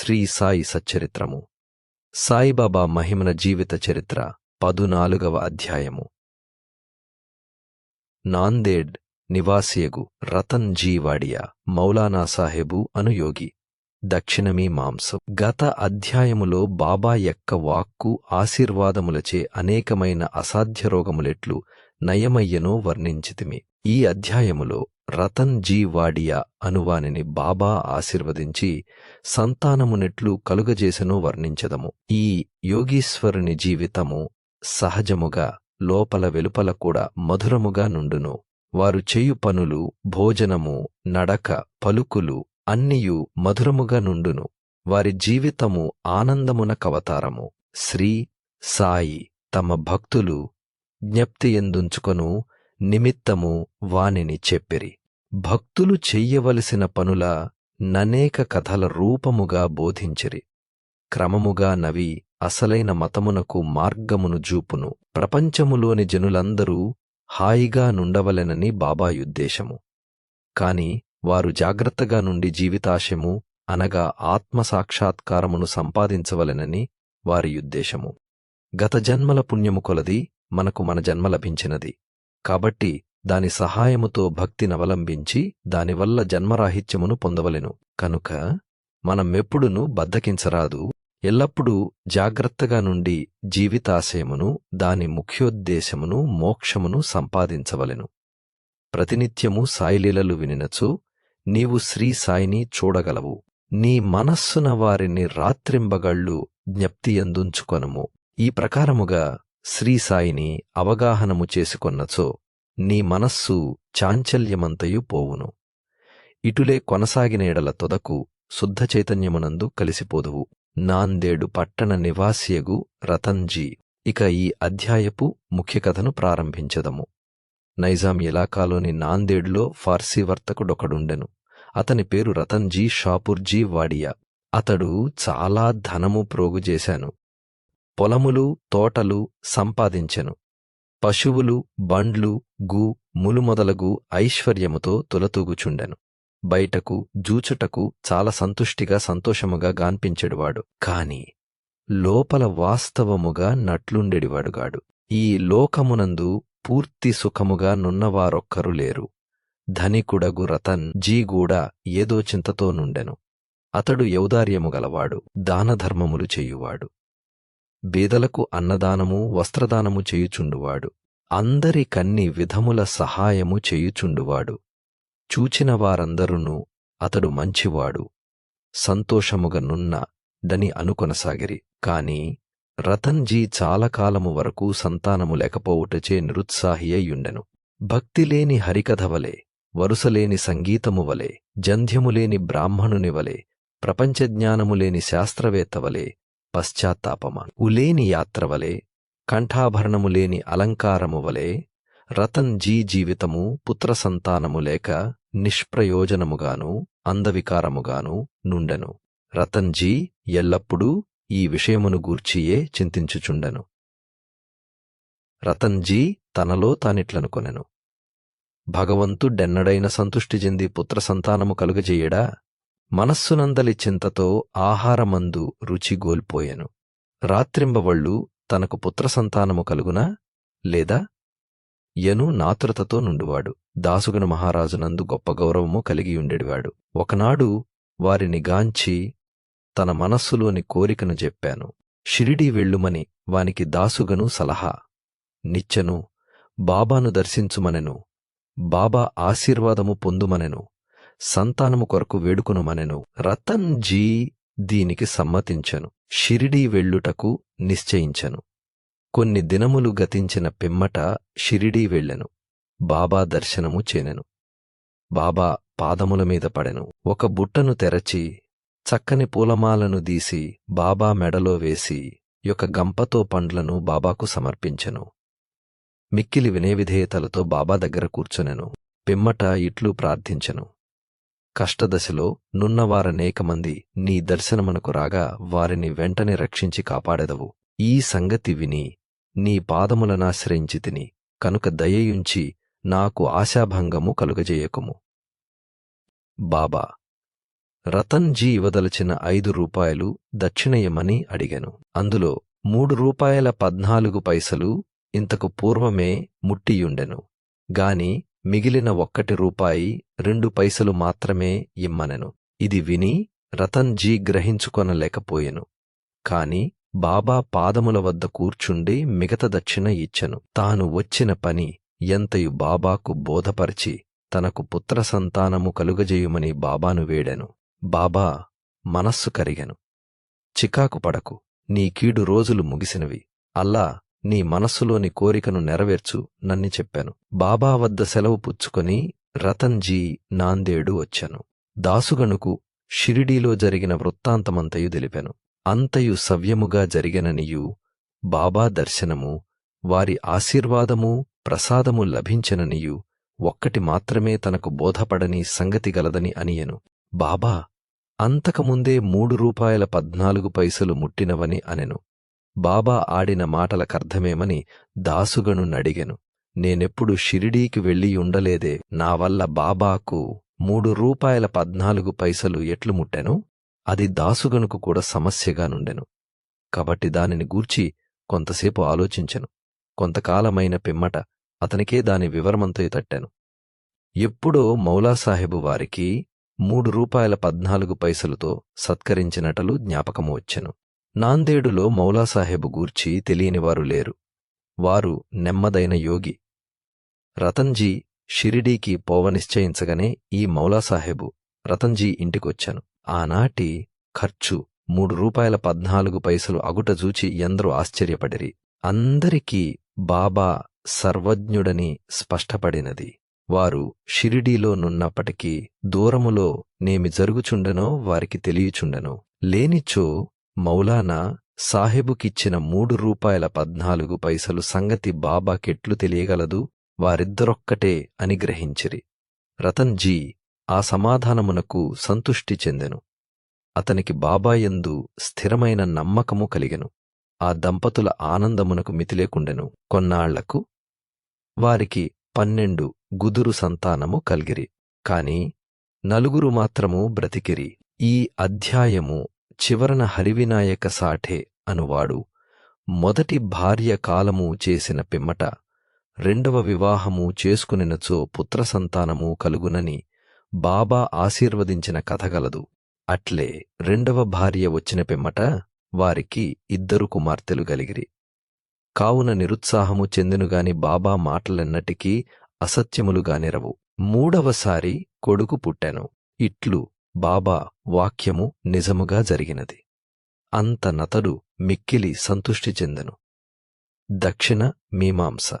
శ్రీ సాయి సచ్చరిత్రము. సాయిబాబా మహిమన జీవిత చరిత్ర పదునాలుగవ అధ్యాయము. నాందేడ్ నివాసియగు రతన్ జీ వాడియా మౌలానా సాహెబు అనుయోగి దక్షిణమీ మాంసం. గత అధ్యాయములో బాబా యొక్క వాక్కు ఆశీర్వాదములచే అనేకమైన అసాధ్య రోగములెట్లు నయమయ్యనో వర్ణించితిమి. ఈ అధ్యాయములో రతన్ జీ వాడియా అనువానిని బాబా ఆశీర్వదించి సంతానమునెట్లు కలుగజేసెను వర్ణించదము. ఈ యోగీశ్వరుని జీవితము సహజముగా లోపల వెలుపల కూడా మధురముగా నుండును. వారు చేయు పనులు భోజనము నడక పలుకులు అన్నియు మధురముగా నుండును. వారి జీవితము ఆనందమున కవతారము. శ్రీ సాయి తమ భక్తులు జ్ఞప్తి ఎందుంచుకొను నిమిత్తము వానిని చెప్పిరి. భక్తులు చెయ్యవలసిన పనుల ననేక కథల రూపముగా బోధించిరి. క్రమముగా నవి అసలైన మతమునకు మార్గమును జూపును. ప్రపంచములోని జనులందరూ హాయిగా నుండవలెనని బాబాయుద్దేశము. కాని వారు జాగ్రత్తగా నుండి జీవితాశయము అనగా ఆత్మసాక్షాత్కారమును సంపాదించవలెనని వారి ఉద్దేశము గత జన్మల పుణ్యము కొలది మనకు మన జన్మ లభించినది. కాబట్టి దాని సహాయముతో భక్తినవలంబించి దానివల్ల జన్మరాహిత్యమును పొందవలెను. కనుక మనమెప్పుడునూ బద్దకించరాదు. ఎల్లప్పుడూ జాగ్రత్తగా నుండి జీవితాశయమును దాని ముఖ్యోద్దేశమును మోక్షమును సంపాదించవలెను. ప్రతినిత్యము సాయిలీలలు వినినచో నీవు శ్రీ సాయిని చూడగలవు. నీ మనస్సున వారిని రాత్రింబగళ్ళు జ్ఞప్తియందుంచుకొనుము. ఈ ప్రకారముగా శ్రీ సాయిని అవగాహనము చేసుకొన్నచో నీ మనస్సు చాంచల్యమంతయు పోవును. ఇటులే కొనసాగినేడల తొదకు శుద్ధ చైతన్యమునందు కలిసిపోదువు. నాందేడు పట్టణ నివాసియగు రతన్జీ ఇక ఈ అధ్యాయపు ముఖ్య కథను ప్రారంభించదము. నైజాం ఇలాకాలోని నాందేడ్లో ఫార్సీ వర్తకుడొకడుండెను. అతని పేరు రతన్జీ షాపూర్జీ వాడియా. అతడు చాలా ధనము ప్రోగుజేశాను పొలములు తోటలు సంపాదించెను. పశువులు బండ్లు గు ములు మొదలగు ఐశ్వర్యముతో తులతూగుచుండెను. బయటకు జూచుటకు చాలా సంతుష్టిగా సంతోషముగా గాన్పించెడువాడు. కాని లోపల వాస్తవముగా నట్లుండెడివాడుగాడు ఈ లోకమునందు పూర్తి సుఖముగా నున్నవారొక్కరు లేరు. ధనికుడగు రతన్ జీగూడ ఏదో చింతతో నుండెను అతడు యౌదార్యము గలవాడు. దానధర్మములు చేయువాడు. బీదలకు అన్నదానము వస్త్రదానము చేయుచుండువాడు. అందరి కన్ని విధముల సహాయము చేయుచుండువాడు. చూచిన వారందరును అతడు మంచివాడు. సంతోషముగనున్న నున్న దని అనుకొనసాగిరి. కాని రతన్జీ చాలాకాలము వరకు సంతానము లేకపోవుటచే నిరుత్సాహి అయ్యుండెను. భక్తిలేని హరికథ వలె వరుసలేని సంగీతము వలె జంధ్యములేని బ్రాహ్మణుని ప్రపంచజ్ఞానములేని శాస్త్రవేత్తవలే లేని శాస్త్రవేత్త పశ్చాత్తాపమా. ఉలేని యాత్రవలే కంఠాభరణము లేని అలంకారము వలె రతన్ జీ జీవితము పుత్ర సంతానము లేక నిష్ప్రయోజనముగాను అందవికారముగాను నుండెను. రతన్ జీ ఎల్లప్పుడూ ఈ విషయమును గూర్చియే చింతించుచుండెను. రతన్ జీ తనలో తానిట్లనుకొనెను భగవంతుడెన్నడైన సంతుష్టి చెంది పుత్ర సంతానము కలుగజేయడా? మనస్సునందలి చింతతో ఆహారమందు రుచి గోల్పోయెను. రాత్రింబవళ్ళు తనకు పుత్రసంతానము కలుగునా? లేదా? యను నాతురతతో నుండువాడు. దాసుగను మహారాజునందు గొప్ప గౌరవము కలిగియుండెడివాడు ఒకనాడు వారిని గాంచి తన మనస్సులోని కోరికను చెప్పాను. షిరిడీ వెళ్ళుమని వానికి దాసుగను సలహా. నిచ్చెను బాబాను దర్శించుమనెను బాబా ఆశీర్వాదము పొందుమనెను సంతానము కొరకు వేడుకొనుమనెను. రతన్ జీ దీనికి సమ్మతించెను. షిరిడీ వెళ్ళుటకు నిశ్చయించెను. కొన్ని దినములు గతించిన పిమ్మట షిరిడీ వెళ్ళెను. బాబా దర్శనము చేనెను. బాబా పాదముల మీద పడెను. ఒక బుట్టను తెరచి చక్కని పూలమాలను దీసి బాబా మెడలో వేసి యొక్క గంపతో పండ్లను బాబాకు సమర్పించెను. మిక్కిలి వినయవిధేయతలతో బాబా దగ్గర కూర్చొనెను. పిమ్మట ఇట్లు ప్రార్థించెను. కష్టదశలో నున్నవారనేకమంది నీ దర్శనమునకు రాగా వారిని వెంటనే రక్షించి కాపాడెదవు. ఈ సంగతి విని నీ పాదములనాశ్రయించి తిని కనుక దయయుంచి నాకు ఆశాభంగము కలుగజేయకుము. బాబా రతన్జీ ఇవ్వదలచిన ఐదు రూపాయలు దక్షిణయమని అడిగాను. అందులో మూడు రూపాయల పద్నాలుగు పైసలు ఇంతకు పూర్వమే ముట్టియుండెను. గాని మిగిలిన ఒక్కటి రూపాయి రెండు పైసలు మాత్రమే ఇమ్మనెను. ఇది విని రతన్జీ గ్రహించుకొనలేకపోయెను. కాని బాబా పాదముల వద్ద కూర్చుండి మిగత దక్షిణ ఇచ్చెను. తాను వచ్చిన పని ఎంతయు బాబాకు బోధపరిచి తనకు పుత్ర సంతానము కలుగజేయుమని బాబాను వేడెను. బాబా మనస్సు కరిగెను. చికాకు పడకు. నీ కీడు రోజులు ముగిసినవి. అల్లా నీ మనస్సులోని కోరికను నెరవేర్చు నన్ని చెప్పాను. బాబా వద్ద సెలవు పుచ్చుకొని రతన్జీ నాందేడు వచ్చాను. దాసుగణుకు షిరిడీలో జరిగిన వృత్తాంతమంతయు తెలిపాను. అంతయు సవ్యముగా జరిగెననియు బాబా దర్శనము వారి ఆశీర్వాదము ప్రసాదము లభించననియు ఒక్కటి మాత్రమే తనకు బోధపడని సంగతి గలదని అనియెను. బాబా అంతకముందే మూడు రూపాయల పద్నాలుగు పైసలు ముట్టినవని అనెను. బాబా ఆడిన మాటలకర్థమేమని దాసుగను నడిగెను. నేనెప్పుడు షిరిడీకి వెళ్ళి ఉండలేదే నా వల్ల బాబాకు మూడు రూపాయల పద్నాలుగు పైసలు ఎట్లు ముట్టెను? అది దాసుగనుకు కూడా సమస్యగా నుండెను. కాబట్టి దానిని గూర్చి కొంతసేపు ఆలోచించెను. కొంతకాలమైన పిమ్మట అతనికే దాని వివరమంతయు తట్టాను. ఎప్పుడో మౌలాసాహెబు వారికి మూడు రూపాయల పద్నాలుగు పైసలుతో సత్కరించినటలు జ్ఞాపకము వచ్చెను. నాందేడులో మౌలాసాహెబు గూర్చి తెలియనివారు లేరు. వారు నెమ్మదైన యోగి. రతన్జీ షిరిడీకి పోవనిశ్చయించగానే ఈ మౌలాసాహెబు రతన్జీ ఇంటికొచ్చాను. ఆనాటి ఖర్చు మూడు రూపాయల పద్నాలుగు పైసలు అగుట చూచి ఎందరూ ఆశ్చర్యపడిరి. అందరికీ బాబా సర్వజ్ఞుడని స్పష్టపడినది. వారు షిరిడీలో నున్నప్పటికీ దూరములో నేమి జరుగుచుండెనో వారికి తెలియచుండెను. లేనిచో మౌలానా సాహెబుకిచ్చిన మూడు రూపాయల పద్నాలుగు పైసలు సంగతి బాబాకెట్లు తెలియగలదు వారిద్దరొక్కటే అని గ్రహించిరి. రతన్జీ ఆ సమాధానమునకు సంతుష్టి చెందెను. అతనికి బాబాయందు స్థిరమైన నమ్మకము కలిగెను. ఆ దంపతుల ఆనందమునకు మితిలేకుండెను. కొన్నాళ్ళకు వారికి పన్నెండు గుదురు సంతానము కల్గిరి. కాని నలుగురు మాత్రము బ్రతికిరి. ఈ అధ్యాయము చివరన హరివినాయక సాఠే అనువాడు. మొదటి భార్య కాలము చేసిన పిమ్మట రెండవ వివాహము చేసుకునినచో పుత్ర సంతానము కలుగునని బాబా ఆశీర్వదించిన కథగలదు అట్లే రెండవ భార్య వచ్చిన పిమ్మట వారికి ఇద్దరు కుమార్తెలు గలిగిరి. కావున నిరుత్సాహము చెందినుగాని బాబా మాటలెన్నటికీ అసత్యములుగానిరవు. మూడవసారి కొడుకు పుట్టాను. ఇట్లు బాబా వాక్యము నిజముగా జరిగినది. అంత నతడు మిక్కిలి సంతుష్టి చెందెను. దక్షిణ మీమాంస.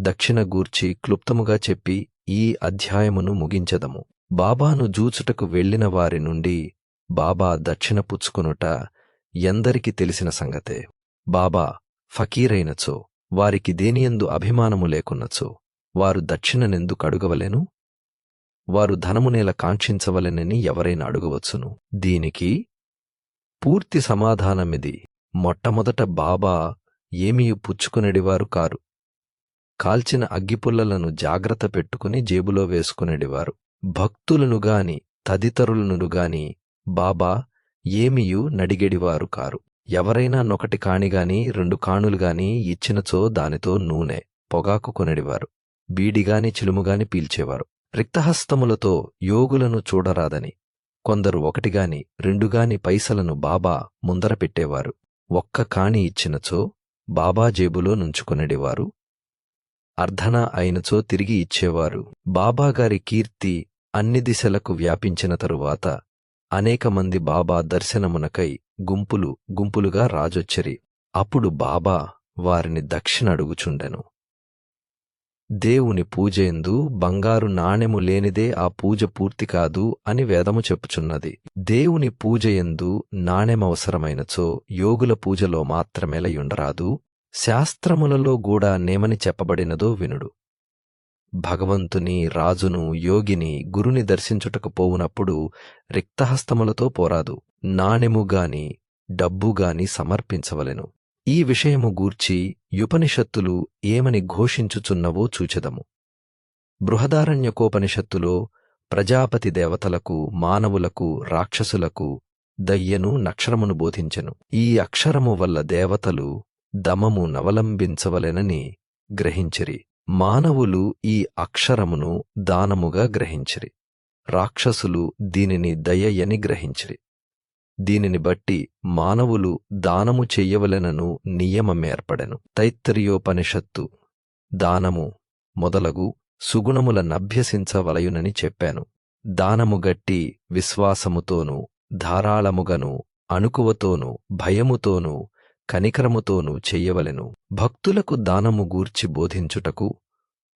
దక్షిణ గూర్చి క్లుప్తముగా చెప్పి ఈ అధ్యాయమును ముగించదము. బాబాను జూచుటకు వెళ్ళిన వారి నుండి బాబా దక్షిణ పుచ్చుకునుట ఎందరికి తెలిసిన సంగతే? బాబా ఫకీరైనచో వారికి దేనియందు అభిమానము లేకున్నచో వారు దక్షిణనెందుకు అడుగవలెను వారు ధనమునేల కాంక్షించవలెనని ఎవరైనా అడుగవచ్చును. దీనికి పూర్తి సమాధానమిది. మొట్టమొదట బాబా ఏమీ పుచ్చుకునేడివారు కారు. కాల్చిన అగ్గిపుల్లలను జాగ్రత్త పెట్టుకుని జేబులో వేసుకునేడివారు. భక్తులను గాని తదితరులను గాని బాబా ఏమియు నడిగెడివారు కారు. ఎవరైనా నొకటి కాణిగాని రెండు కాణులుగాని ఇచ్చినచో దానితో నూనె పొగాకు కొనెడివారు. బీడిగాని చిలుముగాని పీల్చేవారు. రిక్తహస్తములతో యోగులను చూడరాదని కొందరు ఒకటిగాని రెండుగాని పైసలను బాబా ముందర పెట్టేవారు. ఒక్క కాణి ఇచ్చినచో బాబా జేబులో నుంచుకొనడివారు. అర్ధన అయినచో తిరిగి ఇచ్చేవారు. బాబాగారి కీర్తి అన్ని దిశలకు వ్యాపించిన తరువాత అనేక మంది బాబా దర్శనమునకై గుంపులు గుంపులుగా రాజొచ్చరి. అప్పుడు బాబా వారిని దక్షిణ అడుగుచుండెను దేవుని పూజయందు బంగారు నాణెము లేనిదే ఆ పూజ పూర్తి కాదు అని వేదము చెప్పుచున్నది. దేవుని పూజయందు నాణెమవసరమైనచో యోగుల పూజలో మాత్రమేలయుండరాదు శాస్త్రములలో గూడా నేమని చెప్పబడినదో వినుడు. భగవంతుని రాజును యోగిని గురుని దర్శించుటకు పోవునప్పుడు రిక్తహస్తములతో పోరాదు. నాణెముగాని డబ్బుగాని సమర్పించవలెను. ఈ విషయము గూర్చి యుపనిషత్తులు ఏమని ఘోషించుచున్నవో చూచెదము. బృహదారణ్యకోపనిషత్తులో ప్రజాపతి దేవతలకు మానవులకు రాక్షసులకు దయ్యను నక్షరమును బోధించెను. ఈ అక్షరము వల్ల దేవతలు దమము నవలంబించవలెనని గ్రహించిరి. మానవులు ఈ అక్షరమును దానముగా గ్రహించిరి. రాక్షసులు దీనిని దయయని గ్రహించిరి. దీనిని బట్టి మానవులు దానము చెయ్యవలెనను నియమమేర్పడెను తైత్తరీయోపనిషత్తు దానము మొదలగు సుగుణముల నభ్యసించవలయునని చెప్పాను. దానము గట్టి విశ్వాసముతోనూ ధారాళముగను అణుకువతోనూ భయముతోనూ కనికరముతోనూ చెయ్యవలెను భక్తులకు దానము గూర్చి బోధించుటకు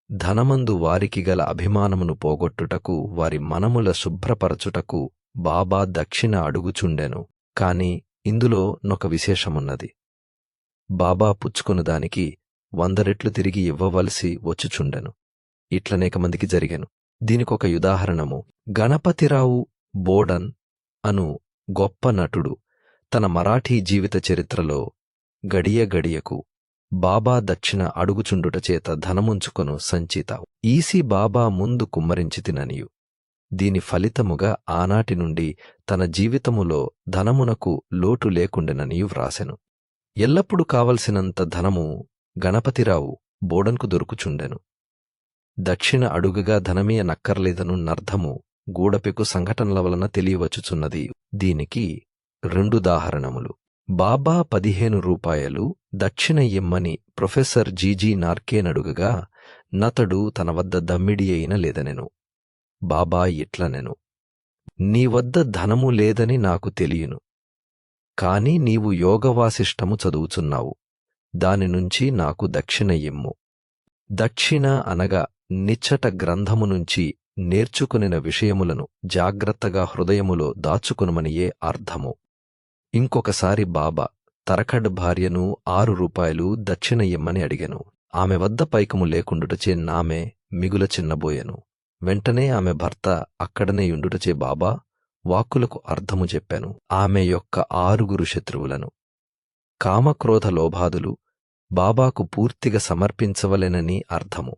ధనమందు వారికి గల అభిమానమును పోగొట్టుటకు వారి మనముల శుభ్రపరచుటకు బాబా దక్షిణ అడుగుచుండెను కాని ఇందులో నొక విశేషమున్నది. బాబా పుచ్చుకున్న దానికి వంద రెట్లు తిరిగి ఇవ్వవలసి వచ్చుచుండెను. ఇట్లనేక మందికి జరిగెను. దీనికొక ఉదాహరణము. గణపతిరావు బోడన్ అను గొప్ప నటుడు తన మరాఠీ జీవిత చరిత్రలో గడియ గడియకు బాబా దక్షిణ అడుగుచుండుట చేత ధనముంచుకొను సంచిత. ఈసి బాబా ముందు కుమ్మరించి తిననియు. దీని ఫలితముగా ఆనాటి నుండి తన జీవితములో ధనమునకు లోటు లేకుండెననియు వ్రాసెను. ఎల్లప్పుడు కావలసినంత ధనము గణపతిరావు బోడన్కు దొరుకుచుండెను. దక్షిణ అడుగుగా ధనమే నక్కర్లేదను నర్ధము గూడపెకు సంఘటనల వలన తెలియవచ్చుచున్నది. దీనికి రెండుదాహరణములు బాబా పదిహేను రూపాయలు దక్షిణ ఇమ్మని ప్రొఫెసర్ జీజీ నార్కేనడుగగా నతడు తన వద్ద దమ్మిడి అయిన లేదనెను. బాబా ఇట్లనెను నీ వద్ద ధనము లేదని నాకు తెలియను. కాని నీవు యోగవాసిష్టము చదువుచున్నావు. దాని నుంచి నాకు దక్షిణ ఇమ్ము. దక్షిణ అనగా నిచ్చట గ్రంథము నుంచి నేర్చుకునిన విషయములను జాగ్రత్తగా హృదయములో దాచుకునమనియే అర్థము. ఇంకొకసారి బాబా తరకడ్ భార్యను ఆరు రూపాయలు దక్షిణ ఇమ్మని అడిగెను. ఆమె వద్ద పైకము లేకుండుటచే నామే మిగుల చిన్నబోయెను వెంటనే ఆమె భర్త అక్కడనే యుండుటచే బాబా వాక్కులకు అర్థము చెప్పాను. ఆమె యొక్క ఆరుగురు శత్రువులను. కామక్రోధ లోభాదులు బాబాకు పూర్తిగా సమర్పించవలెనని అర్థము.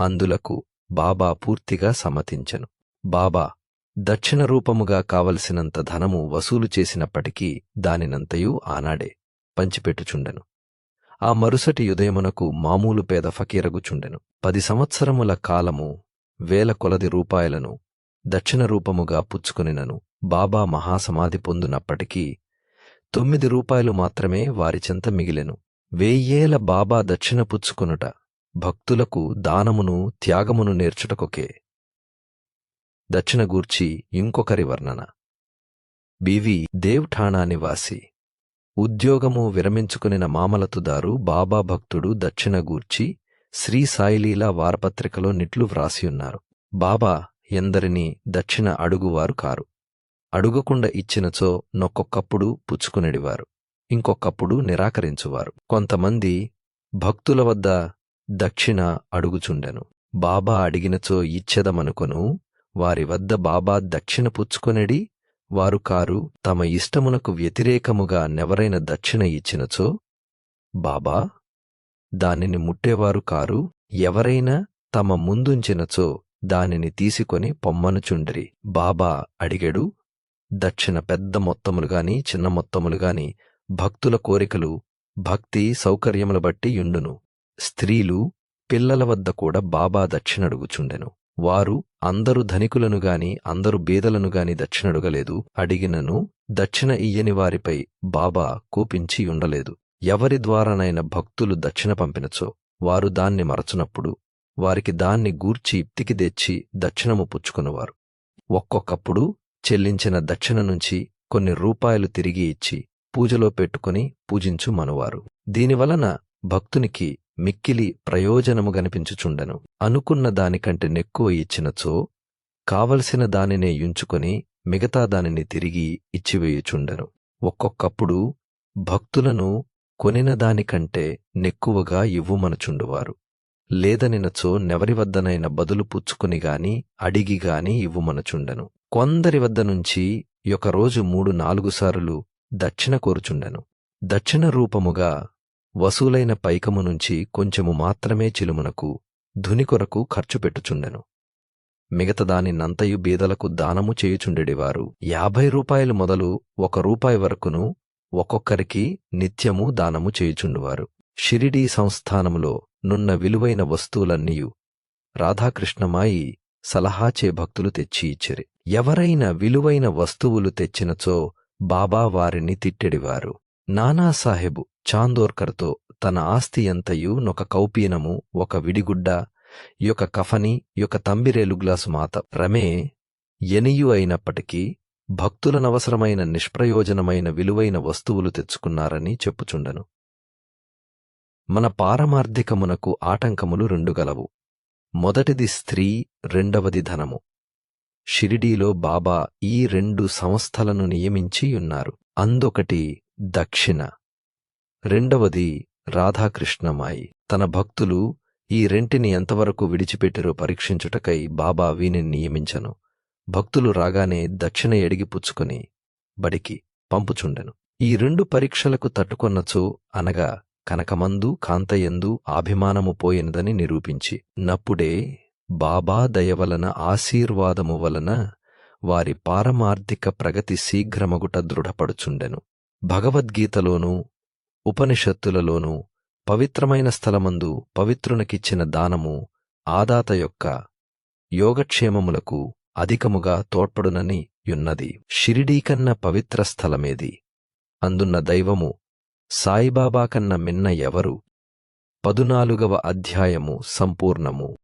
అందులకు బాబా పూర్తిగా సమ్మతించెను. బాబా దక్షిణ రూపముగా కావలసినంత ధనము వసూలు చేసినప్పటికీ దానినంతయు ఆనాడే పంచిపెట్టుచుండెను. ఆ మరుసటి ఉదయమునకు మామూలు పేద ఫకీరగుచుండెను. పది సంవత్సరముల కాలము వేల కొలది రూపాయలను దక్షిణ రూపముగా పుచ్చుకొనినను. బాబా మహాసమాధి పొందునప్పటికీ తొమ్మిది రూపాయలు మాత్రమే వారి చెంత మిగిలెను. వెయ్యేల బాబా దక్షిణ పుచ్చుకొనుట భక్తులకు దానమును త్యాగమును నేర్చుటకొకే. దక్షిణ గూర్చి ఇంకొకరి వర్ణన. బివి దేవ్ఠాణా నివాసి. ఉద్యోగము విరమించుకునిన మామలతుదారు బాబా భక్తుడు దక్షిణ గూర్చి శ్రీ సాయిలీలా వారపత్రికలో నిట్లు వ్రాసియున్నారు బాబా ఎందరినీ దక్షిణ అడుగువారు కారు. అడుగకుండా ఇచ్చినచో నొక్కొక్కప్పుడు పుచ్చుకునేడివారు. ఇంకొకప్పుడు నిరాకరించువారు. కొంతమంది భక్తుల వద్ద దక్షిణ అడుగుచుండెను. బాబా అడిగినచో ఇచ్చెదమనుకొను వారి వద్ద బాబా దక్షిణ పుచ్చుకొనెడి వారు కారు తమ ఇష్టమునకు వ్యతిరేకముగా నెవరైన దక్షిణ ఇచ్చినచో బాబా దానిని ముట్టేవారు కారు ఎవరైనా తమ ముందుంచినచో దానిని తీసుకొని పొమ్మనుచుండ్రి బాబా అడిగడు దక్షిణ పెద్ద మొత్తములు గాని చిన్న మొత్తములు గాని భక్తుల కోరికలు భక్తి సౌకర్యముల బట్టి యుండును. స్త్రీలు పిల్లల వద్ద కూడా బాబా దక్షిణడుగుచుండెను. వారు అందరు ధనికులను గాని అందరు బీదలను గాని దక్షిణడుగలేదు. అడిగినను దక్షిణ ఇయ్యని వారిపై బాబా కోపించి ఉండలేదు ఎవరి ద్వారానైన భక్తులు దక్షిణ పంపినచో వారు దాన్ని మరచునప్పుడు వారికి దాన్ని గూర్చి ఇప్తికి తెచ్చి దక్షిణము పుచ్చుకునేవారు. ఒక్కొక్కప్పుడు చెల్లించిన దక్షిణ నుంచి కొన్ని రూపాయలు తిరిగి ఇచ్చి పూజలో పెట్టుకుని పూజించు మనువారు. దీనివలన భక్తునికి మిక్కిలి ప్రయోజనము గనిపించుచుండెను. అనుకున్న దానికంటే నెక్కువ ఇచ్చినచో కావలసిన దానినే యుంచుకొని మిగతా దానిని తిరిగి ఇచ్చివేయుచుండెను. ఒక్కొక్కప్పుడు భక్తులను కొనిన దానికంటే నెక్కువగా ఇవ్వుమనుచుండువారు. లేదనినచో నెవరి వద్దనైన బదులు పుచ్చుకునిగాని అడిగిగాని అడిగి గాని ఇవ్వుమనుచుండెను. కొందరి వద్ద నుంచి ఒకరోజు మూడు నాలుగు సార్లు దక్షిణ కోరుచుండెను. దక్షిణ రూపముగా వసూలైన పైకము నుంచి కొంచెము మాత్రమే చిలుమునకు ధుని కొరకు ఖర్చు పెట్టుచుండెను. మిగతదానినంతయు బీదలకు దానము చేయుచుండెడివారు. యాభై రూపాయలు మొదలు ఒక రూపాయి వరకును ఒక్కొక్కరికి నిత్యము దానము చేయుచుండువారు. షిరిడీ సంస్థానములో నున్న విలువైన వస్తువులన్నీయు రాధాకృష్ణమాయి సలహాచే భక్తులు తెచ్చి ఇచ్చిరి. ఎవరైనా విలువైన వస్తువులు తెచ్చినచో బాబా వారిని తిట్టెడివారు. నానాసాహెబు చాందోర్కర్తో తన ఆస్తి ఎంతయు నొక కౌపీనము ఒక విడిగుడ్డ యొక కఫని యొక తంబిరేలు గ్లాసు మాత. రమే ఎనియు అయినప్పటికీ భక్తులనవసరమైన నిష్ప్రయోజనమైన విలువైన వస్తువులు తెచ్చుకున్నారని చెప్పుచుండను. మన పారమార్థికమునకు ఆటంకములు రెండు గలవు. మొదటిది స్త్రీ రెండవది ధనము. షిరిడీలో బాబా ఈ రెండు సంస్థలను నియమించి ఉన్నారు. అందొకటి దక్షిణ రెండవది రాధాకృష్ణమాయి. తన భక్తులు ఈ రెంటిని ఎంతవరకు విడిచిపెట్టిరో పరీక్షించుటకై బాబా వీనిని నియమించను. భక్తులు రాగానే దక్షిణ ఎడిగి పుచ్చుకొని బడికి పంపుచుండెను. ఈ రెండు పరీక్షలకు తట్టుకొన్నచో అనగా కనకమందు కాంతయందు ఆభిమానము పోయినదని నిరూపించి నప్పుడే బాబా దయవలన ఆశీర్వాదము వలన వారి పారమార్థిక ప్రగతి శీఘ్రమగుట దృఢపడుచుండెను. భగవద్గీతలోనూ ఉపనిషత్తులలోనూ పవిత్రమైన స్థలమందు పవిత్రునికిచ్చిన దానము ఆదాత యొక్క యోగక్షేమములకు అధికముగా తోడ్పడునని యున్నది. షిరిడీ కన్న పవిత్ర స్థలమేది. అందున్న దైవము సాయిబాబా కన్న మిన్న ఎవరు? పదునాలుగవ అధ్యాయము సంపూర్ణము.